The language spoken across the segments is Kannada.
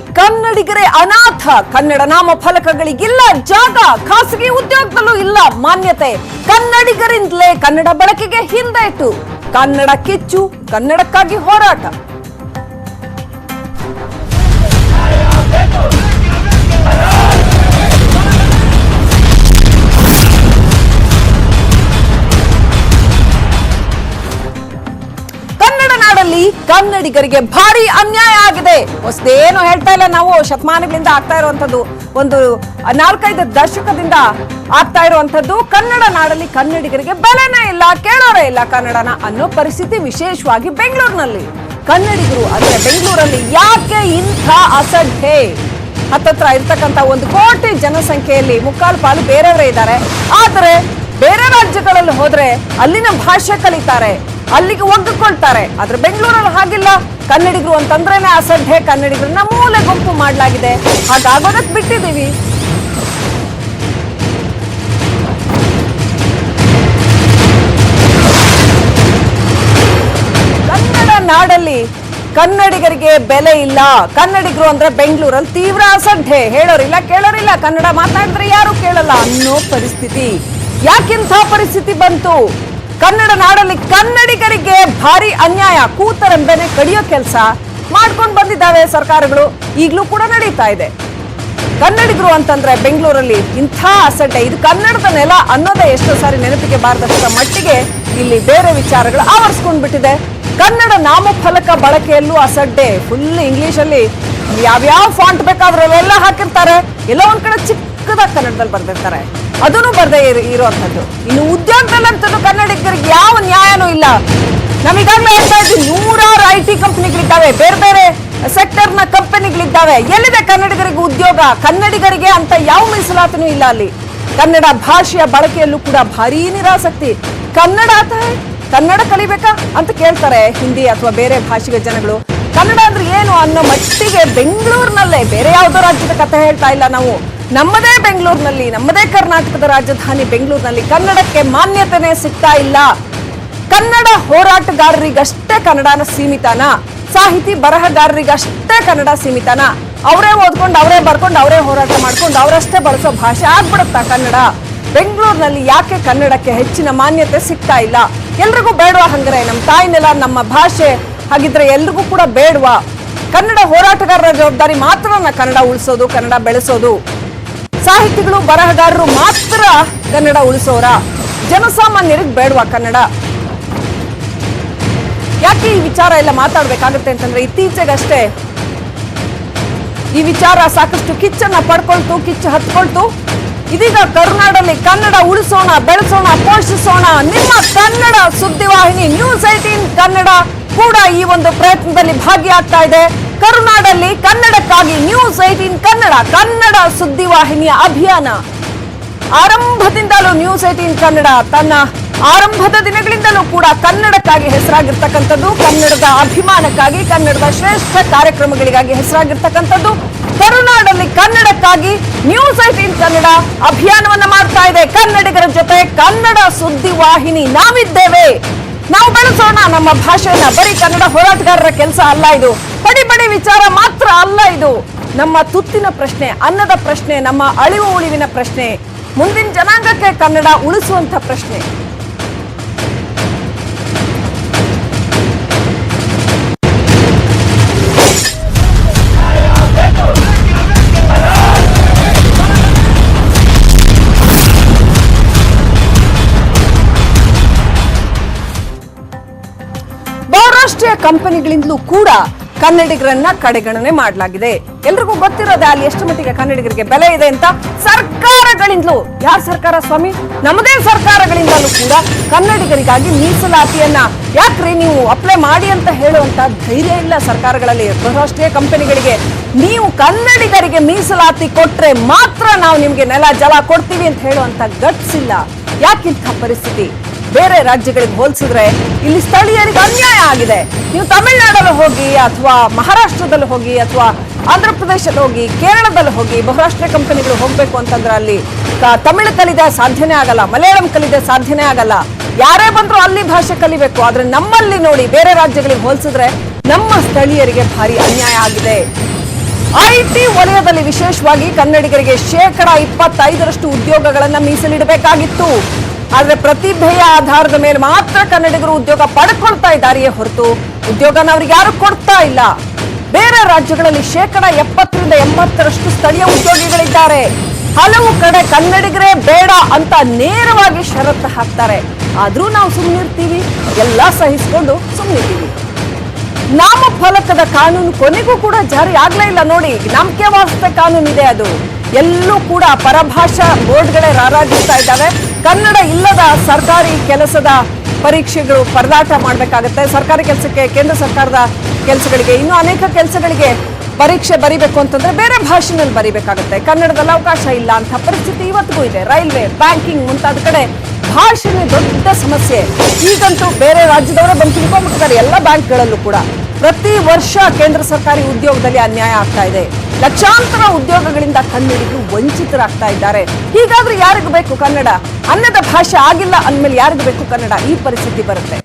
ಕನ್ನಡಿಗರೇ ಅನಾಥ. ಕನ್ನಡ ನಾಮ ಫಲಕಗಳಿಗಿಲ್ಲ ಜಾಗ, ಖಾಸಗಿ ಉದ್ಯೋಗದಲ್ಲೂ ಇಲ್ಲ ಮಾನ್ಯತೆ. ಕನ್ನಡಿಗರಿಂದಲೇ ಕನ್ನಡ ಬಳಕೆಗೆ ಹಿಂದೇಟು. ಕನ್ನಡ ಕಿಚ್ಚು, ಕನ್ನಡಕ್ಕಾಗಿ ಹೋರಾಟ. ಕನ್ನಡ ಕನ್ನಡಿಗರಿಗೆ ಭಾರಿ ಅನ್ಯಾಯ ಆಗಿದೆ. ಹೊಸದೇನು ಹೇಳ್ತಾ ಇಲ್ಲ ನಾವು, ಶತಮಾನಗಳಿಂದ ಆಗ್ತಾ ಇರುವಂತದ್ದು ಒಂದು ನಾಲ್ಕೈದು ದಶಕದಿಂದ ಆಗ್ತಾ ಇರುವಂತದ್ದು ಕನ್ನಡ ನಾಡಲ್ಲಿ ಕನ್ನಡಿಗರಿಗೆ ಬೆಲೆನೇ ಇಲ್ಲ, ಕೇಳೋರೇ ಇಲ್ಲ ಕನ್ನಡನ ಅನ್ನೋ ಪರಿಸ್ಥಿತಿ ವಿಶೇಷವಾಗಿ ಬೆಂಗಳೂರಿನಲ್ಲಿ. ಕನ್ನಡಿಗರು ಅಂದ್ರೆ ಬೆಂಗಳೂರಲ್ಲಿ ಯಾಕೆ ಇಂಥ ಅಸಡ್ಡೆ? ಹತ್ತತ್ರ ಇರ್ತಕ್ಕಂಥ ಒಂದು ಕೋಟಿ ಜನಸಂಖ್ಯೆಯಲ್ಲಿ ಮುಕ್ಕಾಲು ಪಾಲು ಬೇರೆಯವರೇ ಇದ್ದಾರೆ. ಆದರೆ ಬೇರೆ ರಾಜ್ಯಗಳಲ್ಲಿ ಹೋದ್ರೆ ಅಲ್ಲಿನ ಭಾಷೆ ಕಲಿತಾರೆ. ಅಲ್ಲಿಗೆ ಒಗ್ಗಿಕೊಳ್ತಾರೆ ಆದ್ರೆ ಬೆಂಗಳೂರಲ್ಲಿ ಹಾಗಿಲ್ಲ. ಕನ್ನಡಿಗರು ಅಂತಂದ್ರೇನೆ ಅಸಡ್ಡೆ. ಕನ್ನಡಿಗರನ್ನ ಮೂಲೆ ಗುಂಪು ಮಾಡಲಾಗಿದೆ. ಹಾಗಾಗೋದಕ್ಕೆ ಬಿಟ್ಟಿದ್ದೀವಿ. ಕನ್ನಡ ನಾಡಲ್ಲಿ ಕನ್ನಡಿಗರಿಗೆ ಬೆಲೆ ಇಲ್ಲ. ಕನ್ನಡಿಗರು ಅಂದ್ರೆ ಬೆಂಗಳೂರಲ್ಲಿ ತೀವ್ರ ಅಸಡ್ಡೆ. ಹೇಳೋರಿಲ್ಲ, ಕೇಳೋರಿಲ್ಲ. ಕನ್ನಡ ಮಾತಾಡಿದ್ರೆ ಯಾರು ಕೇಳಲ್ಲ ಅನ್ನೋ ಪರಿಸ್ಥಿತಿ. ಯಾಕಿಂಥ ಪರಿಸ್ಥಿತಿ ಬಂತು? ಕನ್ನಡ ನಾಡಲ್ಲಿ ಕನ್ನಡಿಗರಿಗೆ ಭಾರಿ ಅನ್ಯಾಯ, ಕೂತರೆಂಬೆನೆ ಕಡಿಯೋ ಕೆಲಸ ಮಾಡ್ಕೊಂಡು ಬಂದಿದ್ದಾವೆ ಸರ್ಕಾರಗಳು. ಈಗಲೂ ಕೂಡ ನಡೀತಾ ಇದೆ. ಕನ್ನಡಿಗರು ಅಂತಂದ್ರೆ ಬೆಂಗಳೂರಲ್ಲಿ ಇಂಥ ಅಸಡ್ಡೆ. ಇದು ಕನ್ನಡದ ನೆಲ ಅನ್ನೋದೇ ಎಷ್ಟೋ ಸಾರಿ ನೆನಪಿಗೆ ಬಾರದಷ್ಟರ ಮಟ್ಟಿಗೆ ಇಲ್ಲಿ ಬೇರೆ ವಿಚಾರಗಳು ಆವರಿಸ್ಕೊಂಡ್ಬಿಟ್ಟಿದೆ. ಕನ್ನಡ ನಾಮಫಲಕ ಬಳಕೆಯಲ್ಲೂ ಅಸಡ್ಡೆ. ಫುಲ್ ಇಂಗ್ಲಿಷ್ ಅಲ್ಲಿ ಯಾವ್ಯಾವ ಫಾಂಟ್ ಬೇಕಾದ್ರಲ್ಲೆಲ್ಲ ಹಾಕಿರ್ತಾರೆ. ಎಲ್ಲೋ ಒಂದ್ ಕಡೆ ಚಿಕ್ಕದಾಗಿ ಕನ್ನಡದಲ್ಲಿ ಬರ್ದಿರ್ತಾರೆ. ಅದನ್ನು ಬರ್ದೇ ಇರ- ಇರುವಂತದ್ದು ಇನ್ನು ಉದ್ಯೋಗದಲ್ಲಂತೂ ಕನ್ನಡಿಗರಿಗೆ ಯಾವ ನ್ಯಾಯನೂ ಇಲ್ಲ. ನಮಗಾಗ್ಲೇ ಹೇಳ್ತಾ ಇದ್ದೀವಿ ನೂರಾರು ಐ ಟಿ ಕಂಪ್ನಿಗಳಿದ್ದಾವೆ, ಬೇರೆ ಬೇರೆ ಸೆಕ್ಟರ್ನ ಕಂಪನಿಗಳಿದ್ದಾವೆ. ಎಲ್ಲಿದೆ ಕನ್ನಡಿಗರಿಗೆ ಉದ್ಯೋಗ? ಕನ್ನಡಿಗರಿಗೆ ಅಂತ ಯಾವ ಮೀಸಲಾತನೂ ಇಲ್ಲ ಅಲ್ಲಿ. ಕನ್ನಡ ಭಾಷೆಯ ಬಳಕೆಯಲ್ಲೂ ಕೂಡ ಭಾರಿ ನಿರಾಸಕ್ತಿ. ಕನ್ನಡ ಅಂತ ಕನ್ನಡ ಕಲಿಬೇಕಾ ಅಂತ ಕೇಳ್ತಾರೆ ಹಿಂದಿ ಅಥವಾ ಬೇರೆ ಭಾಷೆಗೆ ಜನಗಳು. ಕನ್ನಡ ಅಂದ್ರೆ ಏನು ಅನ್ನೋ ಮಟ್ಟಿಗೆ ಬೆಂಗಳೂರಿನಲ್ಲೇ ಬೇರೆ ಯಾವುದೋ ರಾಜ್ಯದ ಕಥೆ ಹೇಳ್ತಾ ಇಲ್ಲ ನಾವು. ನಮ್ಮದೇ ಬೆಂಗಳೂರಿನಲ್ಲಿ, ನಮ್ಮದೇ ಕರ್ನಾಟಕದ ರಾಜಧಾನಿ ಬೆಂಗಳೂರಿನಲ್ಲಿ ಕನ್ನಡಕ್ಕೆ ಮಾನ್ಯತೆನೇ ಸಿಗ್ತಾ ಇಲ್ಲ. ಕನ್ನಡ ಹೋರಾಟಗಾರರಿಗಷ್ಟೇ ಕನ್ನಡನ ಸೀಮಿತನ, ಸಾಹಿತಿ ಬರಹಗಾರರಿಗಷ್ಟೇ ಕನ್ನಡ ಸೀಮಿತನ. ಅವರೇ ಓದ್ಕೊಂಡು, ಅವರೇ ಬರ್ಕೊಂಡು, ಅವರೇ ಹೋರಾಟ ಮಾಡ್ಕೊಂಡು, ಅವರಷ್ಟೇ ಬಳಸೋ ಭಾಷೆ ಆಗ್ಬಿಡುತ್ತಾ ಕನ್ನಡ. ಬೆಂಗಳೂರಿನಲ್ಲಿ ಯಾಕೆ ಕನ್ನಡಕ್ಕೆ ಹೆಚ್ಚಿನ ಮಾನ್ಯತೆ ಸಿಗ್ತಾ ಇಲ್ಲ? ಎಲ್ರಿಗೂ ಬೇಡವಾ ಹಂಗ್ರೆ? ನಮ್ಮ ತಾಯಿನೆಲ್ಲ ನಮ್ಮ ಭಾಷೆ ಹಾಗಿದ್ರೆ ಎಲ್ರಿಗೂ ಕೂಡ ಬೇಡವಾ? ಕನ್ನಡ ಹೋರಾಟಗಾರರ ಜವಾಬ್ದಾರಿ ಮಾತ್ರ ಕನ್ನಡ ಉಳಿಸೋದು, ಕನ್ನಡ ಬೆಳೆಸೋದು. ಸಾಹಿತಿಗಳು, ಬರಹಗಾರರು ಮಾತ್ರ ಕನ್ನಡ ಉಳಿಸೋರ? ಜನಸಾಮಾನ್ಯರಿಗೆ ಬೇಡವಾ ಕನ್ನಡ? ಯಾಕೆ ಈ ವಿಚಾರ ಎಲ್ಲ ಮಾತಾಡ್ಬೇಕಾಗುತ್ತೆ ಅಂತಂದ್ರೆ ಇತ್ತೀಚೆಗಷ್ಟೇ ಈ ವಿಚಾರ ಸಾಕಷ್ಟು ಕಿಚ್ಚನ್ನ ಪಡ್ಕೊಳ್ತು, ಕಿಚ್ಚು ಹತ್ಕೊಳ್ತು. ಇದೀಗ ಕರ್ನಾಡಲ್ಲಿ ಕನ್ನಡ ಉಳಿಸೋಣ, ಬೆಳೆಸೋಣ, ಪೋಷಿಸೋಣ. ನಿಮ್ಮ ಕನ್ನಡ ಸುದ್ದಿವಾಹಿನಿ ನ್ಯೂಸ್ ಏಟೀನ್ ಕನ್ನಡ ಕೂಡ ಈ ಒಂದು ಪ್ರಯತ್ನದಲ್ಲಿ ಭಾಗಿಯಾಗ್ತಾ ಇದೆ. ಕರುನಾಡಲ್ಲಿ ಕನ್ನಡಕ್ಕಾಗಿ ನ್ಯೂಸ್ ಏಟೀನ್ ಕನ್ನಡ ಕನ್ನಡ ಸುದ್ದಿವಾಹಿನಿಯ ಅಭಿಯಾನ. ಆರಂಭದಿಂದಲೂ ನ್ಯೂಸ್ ಏಟೀನ್ ಕನ್ನಡ ತನ್ನ ಆರಂಭದ ದಿನಗಳಿಂದಲೂ ಕೂಡ ಕನ್ನಡಕ್ಕಾಗಿ ಹೆಸರಾಗಿರ್ತಕ್ಕಂಥದ್ದು, ಕನ್ನಡದ ಅಭಿಮಾನಕ್ಕಾಗಿ, ಕನ್ನಡದ ಶ್ರೇಷ್ಠ ಕಾರ್ಯಕ್ರಮಗಳಿಗಾಗಿ ಹೆಸರಾಗಿರ್ತಕ್ಕಂಥದ್ದು. ಕರುನಾಡಲ್ಲಿ ಕನ್ನಡಕ್ಕಾಗಿ ನ್ಯೂಸ್ ಏಟೀನ್ ಕನ್ನಡ ಅಭಿಯಾನವನ್ನ ಮಾಡ್ತಾ ಇದೆ. ಕನ್ನಡಿಗರ ಜೊತೆ ಕನ್ನಡ ಸುದ್ದಿ ವಾಹಿನಿ ನಾವಿದ್ದೇವೆ. ನಾವು ಬೆಳೆಸೋಣ. ನಮ್ಮ ಭಾಷೆಯನ್ನ ಬರೀ ಕನ್ನಡ ಹೋರಾಟಗಾರರ ಕೆಲಸ ಅಲ್ಲ ಇದು. ಪಡಿ ಪಡಿ ವಿಚಾರ ಮಾತ್ರ ಅಲ್ಲ ಇದು. ನಮ್ಮ ತುತ್ತಿನ ಪ್ರಶ್ನೆ, ಅನ್ನದ ಪ್ರಶ್ನೆ, ನಮ್ಮ ಅಳಿವು ಉಳಿವಿನ ಪ್ರಶ್ನೆ, ಮುಂದಿನ ಜನಾಂಗಕ್ಕೆ ಕನ್ನಡ ಉಳಿಸುವಂತ ಪ್ರಶ್ನೆ. ಕಂಪನಿಗಳಿಂದಲೂ ಕೂಡ ಕನ್ನಡಿಗರನ್ನ ಕಡೆಗಣನೆ ಮಾಡಲಾಗಿದೆ. ಎಲ್ರಿಗೂ ಗೊತ್ತಿರೋದೇ ಅಲ್ಲಿ ಎಷ್ಟು ಮಟ್ಟಿಗೆ ಕನ್ನಡಿಗರಿಗೆ ಬೆಲೆ ಇದೆ ಅಂತ ಸರ್ಕಾರಗಳಿಂದಲೂ. ಯಾರ ಸರ್ಕಾರ ಸ್ವಾಮಿ? ನಮ್ಮದೇ ಸರ್ಕಾರಗಳಿಂದಲೂ ಕೂಡ ಕನ್ನಡಿಗರಿಗಾಗಿ ಮೀಸಲಾತಿಯನ್ನ ಯಾಕ್ರಿ ನೀವು ಅಪ್ಲೈ ಮಾಡಿ ಅಂತ ಹೇಳುವಂತ ಧೈರ್ಯ ಇಲ್ಲ ಸರ್ಕಾರಗಳಲ್ಲಿ. ಬಹುರಾಷ್ಟ್ರೀಯ ಕಂಪನಿಗಳಿಗೆ ನೀವು ಕನ್ನಡಿಗರಿಗೆ ಮೀಸಲಾತಿ ಕೊಟ್ರೆ ಮಾತ್ರ ನಾವು ನಿಮ್ಗೆ ನೆಲ ಜಲ ಕೊಡ್ತೀವಿ ಅಂತ ಹೇಳುವಂತ ಗಟ್ಸ್ ಇಲ್ಲ. ಯಾಕಿಂಥ ಪರಿಸ್ಥಿತಿ? ಬೇರೆ ರಾಜ್ಯಗಳಿಗೆ ಹೋಲಿಸಿದ್ರೆ ಇಲ್ಲಿ ಸ್ಥಳೀಯರಿಗೆ ಅನ್ಯಾಯ ಆಗಿದೆ. ನೀವು ತಮಿಳ್ನಾಡಲ್ಲಿ ಹೋಗಿ ಅಥವಾ ಮಹಾರಾಷ್ಟ್ರದಲ್ಲಿ ಹೋಗಿ ಅಥವಾ ಆಂಧ್ರ ಪ್ರದೇಶದಲ್ಲಿ ಹೋಗಿ, ಕೇರಳದಲ್ಲಿ ಹೋಗಿ ಬಹುರಾಷ್ಟ್ರೀಯ ಕಂಪನಿಗಳು ಹೋಗ್ಬೇಕು ಅಂತಂದ್ರೆ ಅಲ್ಲಿ ತಮಿಳು ಕಲಿದೆ ಸಾಧ್ಯನೇ ಆಗಲ್ಲ, ಮಲಯಾಳಂ ಕಲಿದೆ ಸಾಧ್ಯನೇ ಆಗಲ್ಲ. ಯಾರೇ ಬಂದ್ರು ಅಲ್ಲಿ ಭಾಷೆ ಕಲಿಬೇಕು, ಆದ್ರೆ ನಮ್ಮಲ್ಲಿ ನೋಡಿ ಬೇರೆ ರಾಜ್ಯಗಳಿಗೆ ಹೋಲಿಸಿದ್ರೆ ನಮ್ಮ ಸ್ಥಳೀಯರಿಗೆ ಭಾರಿ ಅನ್ಯಾಯ ಆಗಿದೆ. ಐಟಿ ವಲಯದಲ್ಲಿ ವಿಶೇಷವಾಗಿ ಕನ್ನಡಿಗರಿಗೆ ಶೇಕಡ ಇಪ್ಪತ್ತೈದರಷ್ಟು ಉದ್ಯೋಗಗಳನ್ನ ಮೀಸಲಿಡಬೇಕಾಗಿತ್ತು. ಆದ್ರೆ ಪ್ರತಿಭೆಯ ಆಧಾರದ ಮೇಲೆ ಮಾತ್ರ ಕನ್ನಡಿಗರು ಉದ್ಯೋಗ ಪಡ್ಕೊಳ್ತಾ ಇದ್ದಾರೆಯೇ ಹೊರತು. ಉದ್ಯೋಗನ ಅವ್ರಿಗೆ ಯಾರು ಕೊಡ್ತಾ ಇಲ್ಲ. ಬೇರೆ ರಾಜ್ಯಗಳಲ್ಲಿ ಶೇಕಡ ಎಪ್ಪತ್ತರಿಂದ ಎಂಬತ್ತರಷ್ಟು ಸ್ಥಳೀಯ ಉದ್ಯೋಗಿಗಳಿದ್ದಾರೆ. ಹಲವು ಕಡೆ ಕನ್ನಡಿಗರೇ ಬೇಡ ಅಂತ ನೇರವಾಗಿ ಷರತ್ತು ಹಾಕ್ತಾರೆ. ಆದ್ರೂ ನಾವು ಸುಮ್ಮನಿರ್ತೀವಿ ಎಲ್ಲ ಸಹಿಸಿಕೊಂಡು ಸುಮ್ಮನಿರ್ತೀವಿ ನಾಮಫಲಕದ ಕಾನೂನು ಕೊನೆಗೂ ಕೂಡ ಜಾರಿ ಆಗ್ಲೇ ಇಲ್ಲ ನೋಡಿ. ನಂಬಿಕೆ ಕಾನೂನು ಇದೆ ಅದು. ಎಲ್ಲೂ ಕೂಡ ಪರಭಾಷಾ ಬೋರ್ಡ್ಗಳೇ ರಾರಾಜಿಸ್ತಾ ಇದ್ದಾವೆ. ಕನ್ನಡ ಇಲ್ಲದ ಸರ್ಕಾರಿ ಕೆಲಸದ ಪರೀಕ್ಷೆಗಳು ಪರದಾಟ ಮಾಡಬೇಕಾಗುತ್ತೆ. ಸರ್ಕಾರಿ ಕೆಲಸಕ್ಕೆ ಕೇಂದ್ರ ಸರ್ಕಾರದ ಕೆಲಸಗಳಿಗೆ, ಇನ್ನು ಅನೇಕ ಕೆಲಸಗಳಿಗೆ ಪರೀಕ್ಷೆ ಬರೀಬೇಕು ಅಂತಂದ್ರೆ ಬೇರೆ ಭಾಷೆನಲ್ಲಿ ಬರೀಬೇಕಾಗುತ್ತೆ. ಕನ್ನಡದಲ್ಲಿ ಅವಕಾಶ ಇಲ್ಲ ಅಂತ ಪರಿಸ್ಥಿತಿ ಇವತ್ತಿಗೂ ಇದೆ. ರೈಲ್ವೆ, ಬ್ಯಾಂಕಿಂಗ್ ಮುಂತಾದ ಕಡೆ ಭಾಷೆನೇ ದೊಡ್ಡ ಸಮಸ್ಯೆ. ಈಗಂತೂ ಬೇರೆ ರಾಜ್ಯದವರೇ ಬಂದು ತಿಳ್ಕೊಂಡ್ಬಿಡ್ತಾರೆ ಎಲ್ಲ ಬ್ಯಾಂಕ್ಗಳಲ್ಲೂ ಕೂಡ ಪ್ರತಿ ವರ್ಷ ಕೇಂದ್ರ ಸರ್ಕಾರಿ ಉದ್ಯೋಗದಲ್ಲಿ ಅನ್ಯಾಯ ಆಗ್ತಾ ಇದೆ. ಲಕ್ಷಾಂತರ ಉದ್ಯೋಗಗಳಿಂದ ಕನ್ನಡಿಗರು ವಂಚಿತರಾಗ್ತಾ ಇದ್ದಾರೆ. ಹೀಗಾದ್ರೆ ಯಾರಿಗೂ ಬೇಕು ಕನ್ನಡ? ಅನ್ನದ ಭಾಷೆ ಆಗಿಲ್ಲ ಅಂದಮೇಲೆ ಯಾರಿಗೂ ಬೇಕು ಕನ್ನಡ? ಈ ಪರಿಸ್ಥಿತಿ ಬರುತ್ತೆ.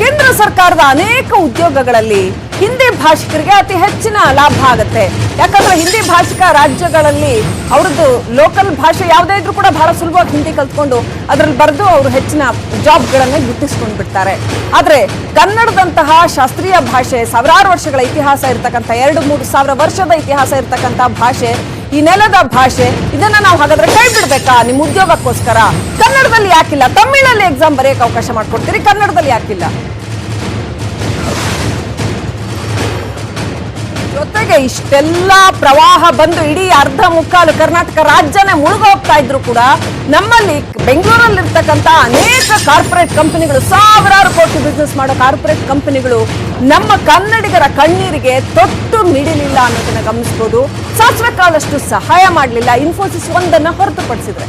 ಕೇಂದ್ರ ಸರ್ಕಾರದ ಅನೇಕ ಉದ್ಯೋಗಗಳಲ್ಲಿ ಹಿಂದಿ ಭಾಷಿಕರಿಗೆ ಅತಿ ಹೆಚ್ಚಿನ ಲಾಭ ಆಗುತ್ತೆ. ಯಾಕಂದ್ರೆ ಹಿಂದಿ ಭಾಷಿಕ ರಾಜ್ಯಗಳಲ್ಲಿ ಅವ್ರದ್ದು ಲೋಕಲ್ ಭಾಷೆ ಯಾವುದೇ ಇದ್ರೂ ಕೂಡ ಬಹಳ ಸುಲಭವಾಗಿ ಹಿಂದಿ ಕಲ್ತ್ಕೊಂಡು ಅದ್ರಲ್ಲಿ ಬರೆದು ಅವರು ಹೆಚ್ಚಿನ ಜಾಬ್ಗಳನ್ನೇ ಗುರುತಿಸ್ಕೊಂಡು ಬಿಡ್ತಾರೆ ಆದ್ರೆ ಕನ್ನಡದಂತಹ ಶಾಸ್ತ್ರೀಯ ಭಾಷೆ, ಸಾವಿರಾರು ವರ್ಷಗಳ ಇತಿಹಾಸ ಇರತಕ್ಕಂಥ, ಎರಡು ಮೂರು ಸಾವಿರ ವರ್ಷದ ಇತಿಹಾಸ ಇರತಕ್ಕಂಥ ಭಾಷೆ, ಈ ನೆಲದ ಭಾಷೆ, ಇದನ್ನ ನಾವು ಹಾಗಾದ್ರೆ ಕೈ ಬಿಡ್ಬೇಕಾ ನಿಮ್ ಉದ್ಯೋಗಕ್ಕೋಸ್ಕರ. ಕನ್ನಡದಲ್ಲಿ ಯಾಕಿಲ್ಲ? ತಮಿಳಲ್ಲಿ ಎಕ್ಸಾಮ್ ಬರೆಯಕ್ಕೆ ಅವಕಾಶ ಮಾಡ್ಕೊಡ್ತೀರಿ, ಕನ್ನಡದಲ್ಲಿ ಯಾಕಿಲ್ಲ? ಜೊತೆಗೆ ಇಷ್ಟೆಲ್ಲ ಪ್ರವಾಹ ಬಂದು ಇಡೀ ಅರ್ಧ ಮುಕ್ಕಾಲು ಕರ್ನಾಟಕ ರಾಜ್ಯನೇ ಮುಳುಗೋಗ್ತಾ ಇದ್ರು ಕೂಡ ನಮ್ಮಲ್ಲಿ ಬೆಂಗಳೂರಲ್ಲಿ ಇರ್ತಕ್ಕಂಥ ಅನೇಕ ಕಾರ್ಪೊರೇಟ್ ಕಂಪನಿಗಳು, ಸಾವಿರಾರು ಕೋಟಿ ಬಿಸ್ನೆಸ್ ಮಾಡೋ ಕಾರ್ಪೊರೇಟ್ ಕಂಪನಿಗಳು ನಮ್ಮ ಕನ್ನಡಿಗರ ಕಣ್ಣೀರಿಗೆ ತೊಟ್ಟು ಮಿಡಿಲಿಲ್ಲ ಅನ್ನೋದನ್ನ ಗಮನಿಸಬಹುದು ಸಾಸಿವೆ ಕಾಲಷ್ಟು ಸಹಾಯ ಮಾಡಲಿಲ್ಲ. ಇನ್ಫೋಸಿಸ್ ಒಂದನ್ನ ಹೊರತುಪಡಿಸಿದ್ರೆ.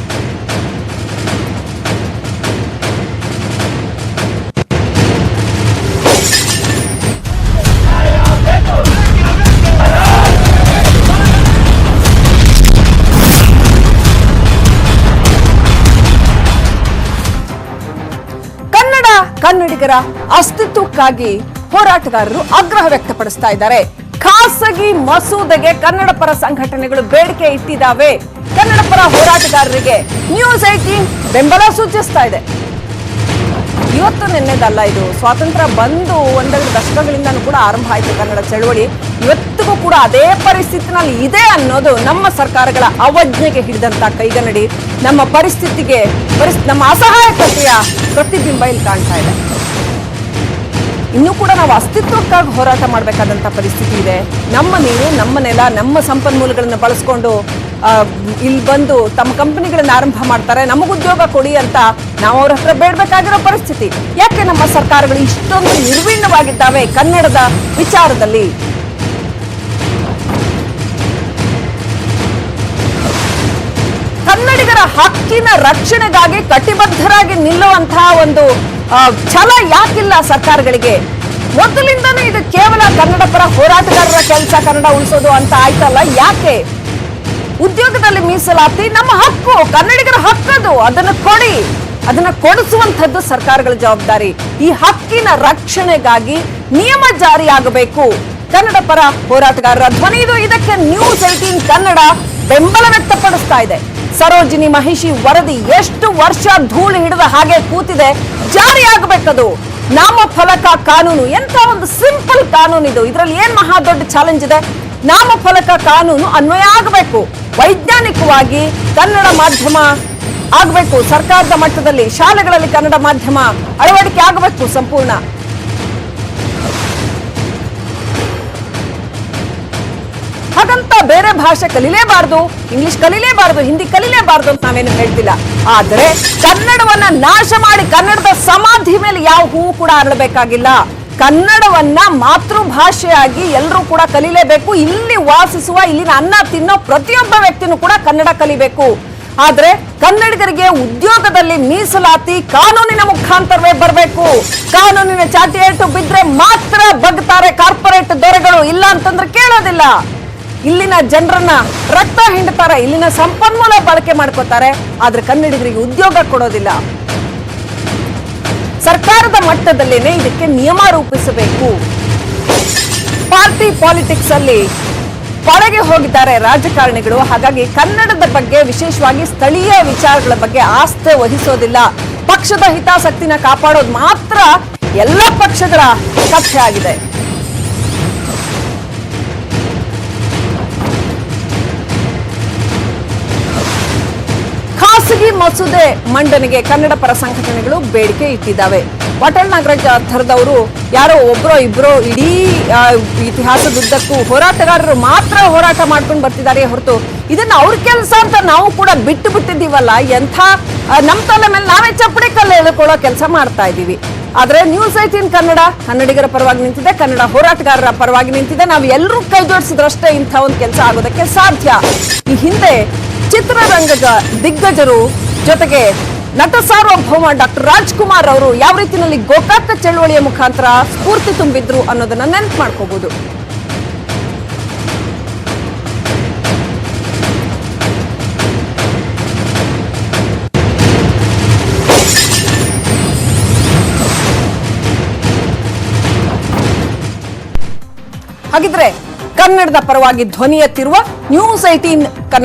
ಕನ್ನಡಿಗರ ಅಸ್ತಿತ್ವಕ್ಕಾಗಿ ಹೋರಾಟಗಾರರು ಆಗ್ರಹ ವ್ಯಕ್ತಪಡಿಸ್ತಾ ಇದ್ದಾರೆ. ಖಾಸಗಿ ಮಸೂದೆಗೆ ಕನ್ನಡ ಪರ ಸಂಘಟನೆಗಳು ಬೇಡಿಕೆ ಇಟ್ಟಿದ್ದಾವೆ. ಕನ್ನಡ ಪರ ಹೋರಾಟಗಾರರಿಗೆ ನ್ಯೂಸ್ ಏಟೀನ್ ಬೆಂಬಲ ಸೂಚಿಸ್ತಾ ಇದೆ. ಇವತ್ತು ನಿನ್ನೆದಲ್ಲ ಇದು ಸ್ವಾತಂತ್ರ್ಯ ಬಂದು ಒಂದೆರಡು ದಶಕಗಳಿಂದನೂ ಕೂಡ ಆರಂಭ ಆಯಿತು ಕನ್ನಡ ಚಳವಳಿ. ಇವತ್ತಿಗೂ ಕೂಡ ಅದೇ ಪರಿಸ್ಥಿತಿನಲ್ಲಿ ಇದೆ ಅನ್ನೋದು ನಮ್ಮ ಸರ್ಕಾರಗಳ ಅವಜ್ಞೆಗೆ ಹಿಡಿದಂತ ಕೈಗನ್ನಡಿ. ನಮ್ಮ ಪರಿಸ್ಥಿತಿಗೆ ಪರಿಸ್ಥಿತಿ ನಮ್ಮ ಅಸಹಾಯಕತೆಯ ಪ್ರತಿಬಿಂಬ ಇಲ್ಲಿ ಕಾಣ್ತಾ ಇದೆ. ಇನ್ನೂ ಕೂಡ ನಾವು ಅಸ್ತಿತ್ವಕ್ಕಾಗಿ ಹೋರಾಟ ಮಾಡಬೇಕಾದಂಥ ಪರಿಸ್ಥಿತಿ ಇದೆ. ನಮ್ಮ ನೀರು ನಮ್ಮ ನೆಲ, ನಮ್ಮ ಸಂಪನ್ಮೂಲಗಳನ್ನು ಬಳಸ್ಕೊಂಡು ಇಲ್ಲಿ ಬಂದು ತಮ್ಮ ಕಂಪನಿಗಳನ್ನು ಆರಂಭ ಮಾಡ್ತಾರೆ. ನಮಗೆ ಉದ್ಯೋಗ ಕೊಡಿ ಅಂತ ನಾವು ಅವ್ರ ಹತ್ರ ಬೇಡಬೇಕಾಗಿರೋ ಪರಿಸ್ಥಿತಿ. ಯಾಕೆ ನಮ್ಮ ಸರ್ಕಾರಗಳು ಇಷ್ಟೊಂದು ನಿರ್ವೀಣವಾಗಿದ್ದಾವೆ ಕನ್ನಡದ ವಿಚಾರದಲ್ಲಿ? ಹಕ್ಕಿನ ರಕ್ಷಣೆಗಾಗಿ ಕಟಿಬದ್ಧರಾಗಿ ನಿಲ್ಲುವಂತಹ ಒಂದು ಛಲ ಯಾಕಿಲ್ಲ ಸರ್ಕಾರಗಳಿಗೆ. ಮೊದಲಿಂದನೂ ಇದು ಕೇವಲ ಕನ್ನಡ ಪರ ಹೋರಾಟಗಾರರ ಕೆಲಸ, ಕನ್ನಡ ಉಳಿಸೋದು ಅಂತ ಆಯ್ತಲ್ಲ? ಯಾಕೆ? ಉದ್ಯೋಗದಲ್ಲಿ ಮೀಸಲಾತಿ, ನಮ್ಮ ಹಕ್ಕು, ಕನ್ನಡಿಗರ ಹಕ್ಕದು, ಅದನ್ನು ಕೊಡಿ. ಅದನ್ನ ಕೊಡಿಸುವಂತದ್ದು ಸರ್ಕಾರಗಳ ಜವಾಬ್ದಾರಿ. ಈ ಹಕ್ಕಿನ ರಕ್ಷಣೆಗಾಗಿ ನಿಯಮ ಜಾರಿಯಾಗಬೇಕು. ಕನ್ನಡ ಪರ ಹೋರಾಟಗಾರರ ಧ್ವನಿ ಇದು. ಇದಕ್ಕೆ ನ್ಯೂಸ್ ಏಟೀನ್ ಕನ್ನಡ ಬೆಂಬಲ ವ್ಯಕ್ತಪಡಿಸ್ತಾ ಇದೆ. ಸರೋಜಿನಿ ಮಹಿಷಿ ವರದಿ ಎಷ್ಟು ವರ್ಷ ಧೂಳು ಹಿಡಿದ ಹಾಗೆ ಕೂತಿದೆ, ಜಾರಿಯಾಗಬೇಕದು. ನಾಮಫಲಕ ಕಾನೂನು ಎಂತ ಒಂದು ಸಿಂಪಲ್ ಕಾನೂನು ಇದು. ಇದರಲ್ಲಿ ಏನ್ ಮಹಾ ದೊಡ್ಡ ಚಾಲೆಂಜ್ ಇದೆ? ನಾಮಫಲಕ ಕಾನೂನು ಅನ್ವಯ ಆಗಬೇಕು. ವೈಜ್ಞಾನಿಕವಾಗಿ ಕನ್ನಡ ಮಾಧ್ಯಮ ಆಗಬೇಕು. ಸರ್ಕಾರದ ಮಟ್ಟದಲ್ಲಿ, ಶಾಲೆಗಳಲ್ಲಿ ಕನ್ನಡ ಮಾಧ್ಯಮ ಅಳವಡಿಕೆ ಆಗಬೇಕು ಸಂಪೂರ್ಣ. ಹಾಗಂತ ಬೇರೆ ಭಾಷೆ ಕಲಿಲೇಬಾರ್ದು ಇಂಗ್ಲಿಷ್ ಕಲಿಲೇಬಾರ್ದು ಹಿಂದಿ ಕಲಿಲೇಬಾರ್ದು ಅಂತ ನಾವೇನು ಹೇಳ್ತಿಲ್ಲ. ಆದರೆ ಕನ್ನಡವನ್ನ ನಾಶ ಮಾಡಿ ಕನ್ನಡದ ಸಮಾಧಿ ಮೇಲೆ ಯಾವ ಹೂವು ಕೂಡ ಅರಳಬೇಕಾಗಿಲ್ಲ. ಕನ್ನಡವನ್ನ ಮಾತೃಭಾಷೆಯಾಗಿ ಎಲ್ಲರೂ ಕೂಡ ಕಲಿಲೇಬೇಕು. ಇಲ್ಲಿ ವಾಸಿಸುವ, ಇಲ್ಲಿನ ಅನ್ನ ತಿನ್ನೋ ಪ್ರತಿಯೊಬ್ಬ ವ್ಯಕ್ತಿನೂ ಕೂಡ ಕನ್ನಡ ಕಲಿಬೇಕು. ಆದ್ರೆ ಕನ್ನಡಿಗರಿಗೆ ಉದ್ಯೋಗದಲ್ಲಿ ಮೀಸಲಾತಿ ಕಾನೂನಿನ ಮುಖಾಂತರವೇ ಬರಬೇಕು. ಕಾನೂನಿನ ಚಾಟಿ ಬಿದ್ರೆ ಮಾತ್ರ ಬಗ್ತಾರೆ ಕಾರ್ಪೊರೇಟ್ ದೊರೆಗಳು ಇಲ್ಲ ಅಂತಂದ್ರೆ ಕೇಳೋದಿಲ್ಲ. ಇಲ್ಲಿನ ಜನರನ್ನ ರಕ್ತ ಹಿಂಡ್ತಾರೆ, ಇಲ್ಲಿನ ಸಂಪನ್ಮೂಲ ಬಳಕೆ ಮಾಡ್ಕೋತಾರೆ, ಆದ್ರೆ ಕನ್ನಡಿಗರಿಗೆ ಉದ್ಯೋಗ ಕೊಡೋದಿಲ್ಲ. ಸರ್ಕಾರದ ಮಟ್ಟದಲ್ಲೇನೆ ಇದಕ್ಕೆ ನಿಯಮ ರೂಪಿಸಬೇಕು. ಪಾರ್ಟಿ ಪಾಲಿಟಿಕ್ಸ್ ಅಲ್ಲಿ ಪಳಗೆ ಹೋಗಿದ್ದಾರೆ ರಾಜಕಾರಣಿಗಳು. ಹಾಗಾಗಿ ಕನ್ನಡದ ಬಗ್ಗೆ, ವಿಶೇಷವಾಗಿ ಸ್ಥಳೀಯ ವಿಚಾರಗಳ ಬಗ್ಗೆ ಆಸ್ಥೆ ವಹಿಸೋದಿಲ್ಲ. ಪಕ್ಷದ ಹಿತಾಸಕ್ತಿನ ಕಾಪಾಡೋದು ಮಾತ್ರ ಎಲ್ಲ ಪಕ್ಷಗಳ ಕಥೆ ಆಗಿದೆ. ಮಸೂದೆ ಮಂಡನೆಗೆ ಕನ್ನಡ ಪರ ಸಂಘಟನೆಗಳು ಬೇಡಿಕೆ ಇಟ್ಟಿದ್ದಾವೆ. ವಾಟಾಳ್ ನಾಗರಾಜ್ ಥರದವರು ಯಾರೋ ಒಬ್ರೋ ಇಬ್ರೋ ಇಡೀ ಇತಿಹಾಸದುದ್ದಕ್ಕೂ ಹೋರಾಟಗಾರರು ಮಾತ್ರ ಹೋರಾಟ ಮಾಡ್ಕೊಂಡು ಬರ್ತಿದ್ದಾರೆ ಹೊರತು ಇದನ್ನ ಅವ್ರ ಕೆಲಸ ಅಂತ ನಾವು ಕೂಡ ಬಿಟ್ಟು ಬಿಟ್ಟಿದ್ದೀವಲ್ಲ, ಎಂಥ ನಮ್ಮ ನಮ್ ತಲೆ ಮೇಲೆ ನಾವೇ ಚಪ್ಪಡಿ ಕಲ್ಲು ಎಳ್ಕೊಳ್ಳೋ ಕೆಲಸ ಮಾಡ್ತಾ ಇದ್ದೀವಿ. ಆದ್ರೆ ನ್ಯೂಸ್ ಏಟೀನ್ ಕನ್ನಡ, ಕನ್ನಡಿಗರ ಪರವಾಗಿ ನಿಂತಿದೆ, ಕನ್ನಡ ಹೋರಾಟಗಾರರ ಪರವಾಗಿ ನಿಂತಿದೆ. ನಾವು ಎಲ್ಲರೂ ಕೈ ಜೋಡಿಸಿದ್ರಷ್ಟೇ ಇಂಥ ಒಂದು ಕೆಲಸ ಆಗೋದಕ್ಕೆ ಸಾಧ್ಯ. ಈ ಹಿಂದೆ ಚಿತ್ರರಂಗದ ದಿಗ್ಗಜರು ಜೊತೆಗೆ ನಟ ಸಾರ್ವಭೌಮ ಡಾಕ್ಟರ್ ರಾಜ್ಕುಮಾರ್ ಅವರು ಯಾವ ರೀತಿಯಲ್ಲಿ ಗೋಕಾಕ ಚಳವಳಿಯ ಮುಖಾಂತರ ಸ್ಫೂರ್ತಿ ತುಂಬಿದ್ರು ಅನ್ನೋದನ್ನ ನೆನಪು ಮಾಡ್ಕೋಬಹುದು ಹಾಗಿದ್ರೆ ಕನ್ನಡದ ಪರವಾಗಿ ಧ್ವನಿ ಎತ್ತಿರುವ ನ್ಯೂಸ್ ಏಟೀನ್ ಕನ್ನಡ